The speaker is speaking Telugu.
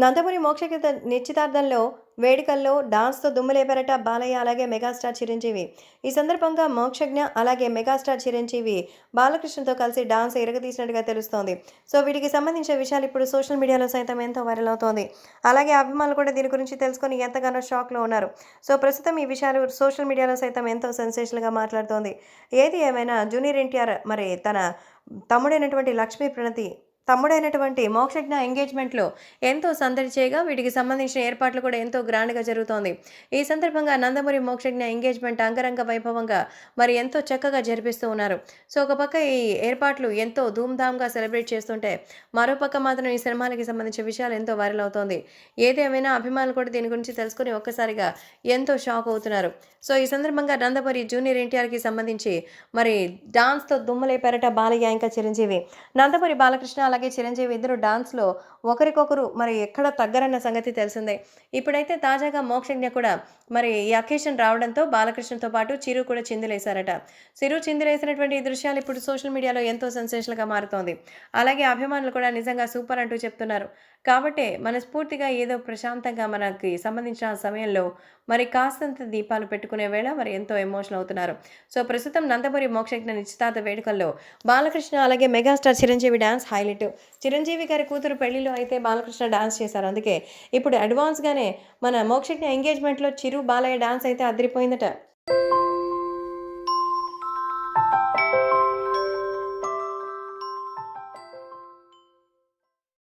నందమూరి మోక్షగీత నిశ్చితార్థంలో వేడుకల్లో డాన్స్తో దుమ్ములేపారట బాలయ్య అలాగే మెగాస్టార్ చిరంజీవి. ఈ సందర్భంగా మోక్షజ్ఞ అలాగే మెగాస్టార్ చిరంజీవి బాలకృష్ణతో కలిసి డాన్స్ ఎరగదీసినట్టుగా తెలుస్తోంది. సో వీటికి సంబంధించిన విషయాలు ఇప్పుడు సోషల్ మీడియాలో సైతం ఎంతో వైరల్ అవుతోంది. అలాగే అభిమానులు కూడా దీని గురించి తెలుసుకొని ఎంతగానో షాక్లో ఉన్నారు. సో ప్రస్తుతం ఈ విషయాలు సోషల్ మీడియాలో సైతం ఎంతో సెన్సేషన్గా మాట్లాడుతోంది. ఏది ఏమైనా జూనియర్ ఎన్టీఆర్ మరి తన తమ్ముడైనటువంటి లక్ష్మీ ప్రణతి తమ్ముడైనటువంటి మోక్షజ్ఞ ఎంగేజ్మెంట్లో ఎంతో సందడి చేయగా వీటికి సంబంధించిన ఏర్పాట్లు కూడా ఎంతో గ్రాండ్గా జరుగుతోంది. ఈ సందర్భంగా నందమూరి మోక్షజ్ఞ ఎంగేజ్మెంట్ అంగరంగ వైభవంగా మరి ఎంతో చక్కగా జరిపిస్తూ ఉన్నారు. సో ఒక పక్క ఈ ఏర్పాట్లు ఎంతో ధూమ్ధామ్గా సెలబ్రేట్ చేస్తుంటే మరోపక్క మాత్రం ఈ సినిమాలకి సంబంధించిన విషయాలు ఎంతో వైరల్ అవుతోంది. ఏదేమైనా అభిమానులు కూడా దీని గురించి తెలుసుకుని ఒక్కసారిగా ఎంతో షాక్ అవుతున్నారు. సో ఈ సందర్భంగా నందమూరి జూనియర్ ఎన్టీఆర్కి సంబంధించి మరి డాన్స్తో దుమ్మలేపారట బాలయ్య ఇంకా చిరంజీవి. నందమూరి బాలకృష్ణ అలాగే చిరంజీవి ఇద్దరు డాన్స్లో ఒకరికొకరు మరి ఎక్కడ తగ్గరన్న సంగతి తెలిసిందే. ఇప్పుడైతే తాజాగా మోక్షజ్ఞ కూడా మరి ఈ అకేషన్ రావడంతో బాలకృష్ణతో పాటు చిరు కూడా చిందులేశారట. చిరు చిందులేసినటువంటి ఈ దృశ్యాలు ఇప్పుడు సోషల్ మీడియాలో ఎంతో సెన్సేషన్గా మారుతోంది. అలాగే అభిమానులు కూడా నిజంగా సూపర్ అంటూ చెప్తున్నారు. కాబట్టే మనస్ఫూర్తిగా ఏదో ప్రశాంతంగా మనకి సంబంధించిన సమయంలో మరి కాస్తంత దీపాలు పెట్టుకునే వేళ మరి ఎంతో ఎమోషనల్ అవుతున్నారు. సో ప్రస్తుతం నందమూరి మోక్షజ్ఞ నిశ్చితార్థ వేడుకల్లో బాలకృష్ణ అలాగే megastar Chiranjeevi dance highlight. Chiranjeevi గారి కూతురు పెళ్ళిలో అయితే బాలకృష్ణ డాన్స్ చేశారు. అందుకే ఇప్పుడు అడ్వాన్స్గానే మన మోక్షజ్ఞ ఎంగేజ్మెంట్లో చిరు బాలయ్య డాన్స్ అయితే అదిరిపోయిందట.